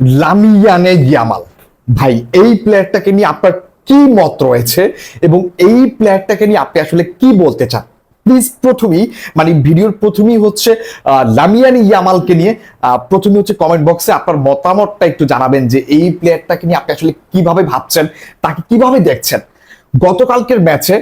লামিয়ানে Yamal. ভাই, এই প্লেয়ারটাকে নিয়ে আপনার কি মত রয়েছে? এবং এই প্লেয়ারটাকে নিয়ে আপনি আসলে কি বলতে চান? প্লিজ প্রথমেই মানে ভিডিওর প্রথমেই হচ্ছে লামিয়ানি ইয়ামালকে নিয়ে প্রথমে হচ্ছে কমেন্ট বক্সে আপনার মতামতটা একটু জানাবেন যে এই প্লেয়ারটাকে নিয়ে আপনি আসলে কীভাবে ভাবছেন, তাকে কীভাবে দেখছেন? গতকালকের ম্যাচে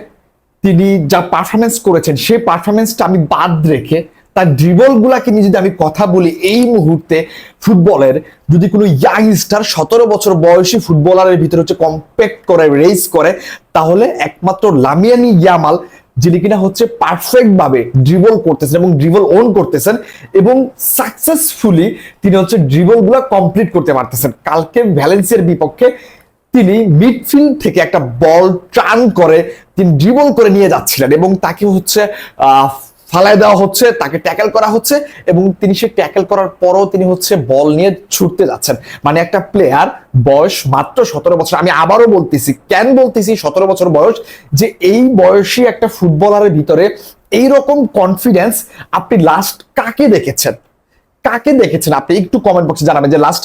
তিনি যা পারফরমেন্স করেছেন সেই পারফরমেন্সটা আমি বাদ রেখে তার ড্রিবল গুলাকে নিয়ে যদি আমি কথা বলি এই মুহূর্তে ফুটবলের যদি কোনো ইয়াং স্টার সতেরো বছর বয়সী ফুটবলারের ভিতরে হচ্ছে কম্প্যাক্ট করে রেস করে তাহলে একমাত্র লামিয়ানি ইয়ামাল যিনি কিনা হচ্ছে পারফেক্ট ভাবে ড্রিবল করতেছেন এবং ড্রিবল ওন করতেছেন এবং সাকসেসফুলি তিনি হচ্ছে ড্রিবলগুলা কমপ্লিট করতে পারতেছেন। কালকে ভ্যালেন্সিয়ার বিপক্ষে তিনি মিডফিল্ড থেকে একটা বল টার্ন করে তিনি ড্রিবল করে নিয়ে যাচ্ছিলেন এবং তাকে হচ্ছে আহ, ফালায় দেওয়া হচ্ছে, তাকে ট্যাকেল করা হচ্ছে এবং তিনি সে ট্যাকেল করার পরও তিনি হচ্ছে বল নিয়ে ছুটতে যাচ্ছেন। মানে একটা প্লেয়ার বয়স মাত্র সতেরো বছর, আমি আবারও বলতেছি, কেন বলতেছি সতেরো বছর বয়স? যে এই বয়সী একটা ফুটবলারের ভিতরে এইরকম কনফিডেন্স আপনি লাস্ট কাকে দেখেছেন? কাকে দেখেছেন আপনি? একটু কমেন্ট বক্সে জানাবেন যে লাস্ট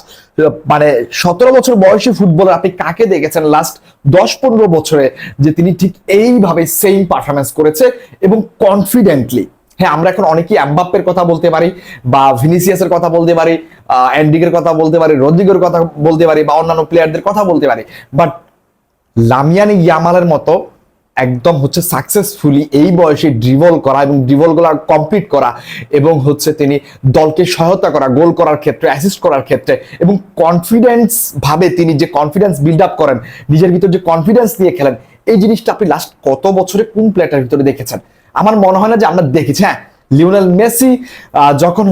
মানে সতেরো বছর বয়সী ফুটবলার আপনি কাকে দেখেছেন লাস্ট দশ পনেরো বছরে? যে তিনি ঠিক এইভাবে সেম পারফরমেন্স করেছে এবং কনফিডেন্টলি হ্যাঁ আমরা এখন অনেকেই অ্যাম্বাপ্পের কথা বলতে পারি, বা ভিনিসিয়াসের কথা বলতে পারি অ্যান্ডিগের কথা বলতে পারি, রদ্রিগের কথা বলতে পারি, বা অন্যান্য প্লেয়ারদের কথা বলতে পারি। বাট লামিয়ানি ইয়ামালের মতো একদম হচ্ছে সাকসেসফুলি এই বয়সে ড্রিবল করা এবং ড্রিবলগুলা কমপ্লিট করা এবং হচ্ছে তিনি দলকে সহায়তা করা গোল করার ক্ষেত্রে অ্যাসিস্ট করার ক্ষেত্রে এবং কনফিডেন্স ভাবে তিনি যে কনফিডেন্স বিল্ড আপ করেন, নিজের ভিতর যে কনফিডেন্স নিয়ে খেলেন, এই জিনিসটা আপনি লাস্ট কত বছরে কোন প্লেয়ারের ভিতরে দেখেছেন? আমার মনে হয় না যে আমরা দেখেছি হ্যাঁ লিওনেল মেসি যখন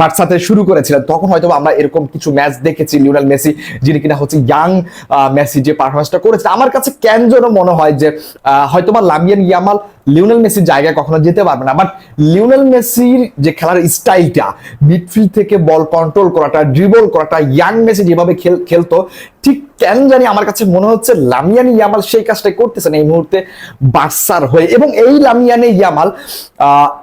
বার্সাতে শুরু করেছিলেন, তখন হয়তো আমরা এরকম কিছু ম্যাচ দেখেছি লিওনেল মেসি, যিনি কিনা হচ্ছে ইয়াং মেসি যে পারফরমেন্সটা করেছে আমার কাছে কেন যেন মনে হয় যে হয়তো বা লামিয়ান ইয়ামাল লিওনেল মেসির জায়গায় কখনো যেতে পারবে না। বাট লিওনেল মেসির যে খেলার স্টাইলটা মিডফিল্ড থেকে বল কন্ট্রোল করাটা ড্রিবল করাটা ইয়াং মেসি যেভাবে খেল- খেলতো, ঠিক কেন জানি আমার কাছে মনে হচ্ছে লামিয়ানি ইয়ামাল সেই কাজটাই করতেছেন এই মুহূর্তে বার্সার হয়ে। এবং এই লামিয়ানি ইয়ামাল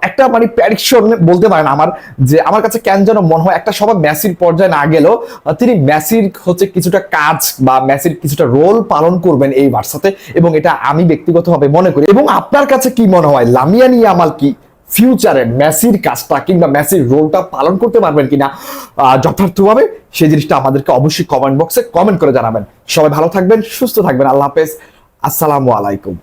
একটা মানে প্যারিকশন বলতে পারেন আমার, যে আমার কাছে কেন যেন মনে হয় একটা সবাই মেসির পর্যায়ে না গেলেও তিনি মেসির হচ্ছে কিছুটা কাজ বা মেসির কিছুটা রোল পালন করবেন এই বার্সাতে এবং এটা আমি ব্যক্তিগতভাবে মনে করি। এবং আপনার কাছে কি মনে হয়? লামিয়ানি ইয়ামাল কি ফিউচারে মেসির কাজটা কিংবা মেসির রোলটা পালন করতে পারবেন কিনা যথার্থভাবে সেই জিনিসটা আমাদেরকে অবশ্যই কমেন্ট বক্সে কমেন্ট করে জানাবেন। সবাই ভালো থাকবেন, সুস্থ থাকবেন। আল্লাহ হাফেজ। আসসালামু আলাইকুম।